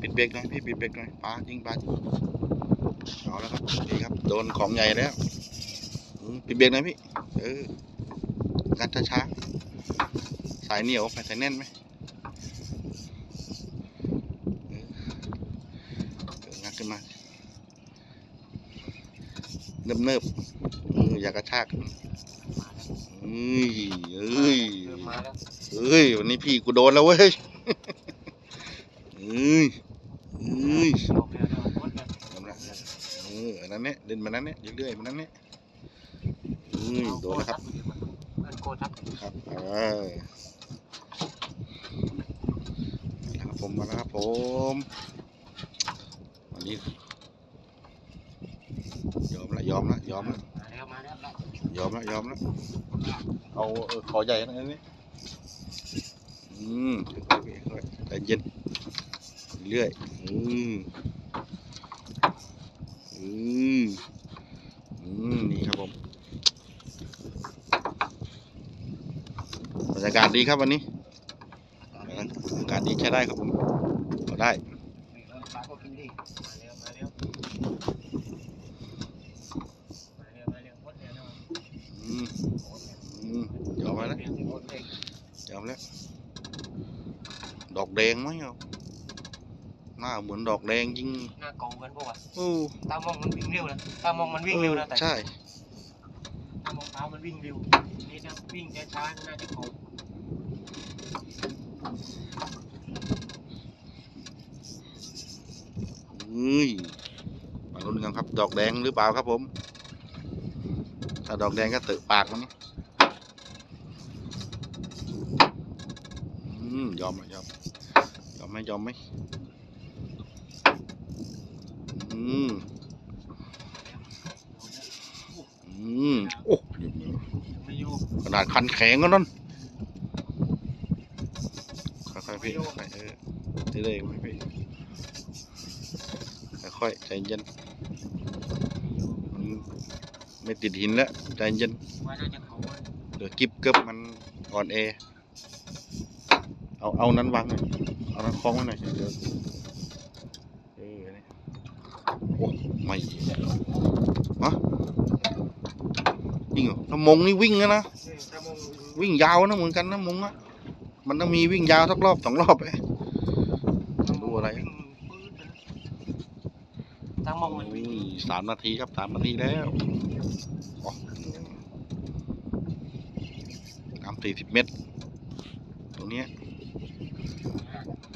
ปิดเบรกหน่อยพี่ปิดเบรกหน่อยปลาจริงปลาจริงเอาแล้วครับนี่ครับโดนของใหญ่แล้วอืมปิดเบรกหน่อยพี่เอองัดช้าๆสายเหนียวไปสายแน่นไหมเออเอองัดขึ้นมาเนิบเนิบๆเอออย่ากระชากเอ้ยเอ้ยเริ่มมาแล้วเอ้ยวันนี้พี่กูโดนแล้วเว้ยเอ้ยเอ้ย ออกแล้วเดี๋ยวหมดแล้ว ยอมละเอออันนั้นเนี่ยเดินมานั้นเนี่ยเรื่อยๆมานั้นเนี่ยเอ้ยโดนแล้วครับเงินโกทับครับเออมาแล้วครับผมมาแล้วครับผมวันนี้ยอมละยอมละยอมละมาแล้วมาแล้วยอมละยอมละเอาเออขอใหญ่นะอันนี้อืมค่อยๆค่อยๆใจเย็นเรื่อยอืมอืมอืมนี่ครับผมบ รรยากาศดีครับวันนี้บรรยากาศดีใช้ได้ครับผมก็ได้ปลาก็กินดีมาแล้วมาแล้วมาแล้วมาแล้วหมดแล้วเนาะอืมอืมยอมแล้วเรื่องที่หมดเลยยอมแล้วดอกแดงไหมเอาหน้าเหมือนดอกแดงจริงหน้าเกากันพวกอะโอ้ตามองมันวิ่งเร็วนะตามองมันวิ่งเร็วนะแต่ใช่ตามองเท้ามันวิ่งเร็วนี่ถ้าวิ่งช้าๆน่าจะเกา เฮ้ยมาลุ้นกันครับ ดอกแดงหรือเปล่าครับผม ถ้าดอกแดงก็เตะปากมันอืมยอมไหมยอม ยอมไหมยอมไหมอืม อืม โอ้ไม่อยู่ขนาดคันแข็งก็นั่นค่อยๆ พี่ค่อยๆเออเรื่อยๆไว้พี่ค่อยๆใจเย็นมันไม่ติดหินแล้วใจเย็นว่าน่าจะเกาเดี๋ยวกิบเกิบมันอ่อนแอเอาเอานั้นวางหน่อยเอานั้นคล้องไว้หน่อยเดี๋ยวเออนี่โอ้ไม่ฮะจริงเหรอน้ำมงนี่วิ่งนะนะตามองวิ่งยาวนะเหมือนกันนะมงอะ มันต้องมีวิ่งยาวสักรอบสองรอบไปดูอะไรตามองมันวิ่งอุ้ยสามนาทีครับสามนาทีแล้วอ๋อน้ำสี่สิบเมตร ตรงเนี้ย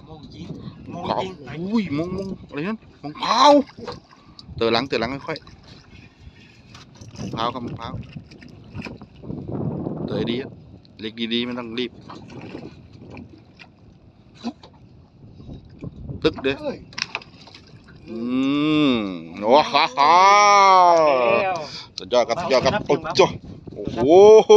มองยิงมองเกายิงอุ้ยมงมงอะไรนั่นมงพร้าวเตือหลังเตือหลังค่อยๆมงพร้าวครับมงพร้าวเตือดีอะเล็กดีๆไม่ต้องรีบ ตึกเด้ออืมโอ้ฮ่าฮ่าแล้วสุดยอดครับสุดยอดครับโอ้โหโอ้โห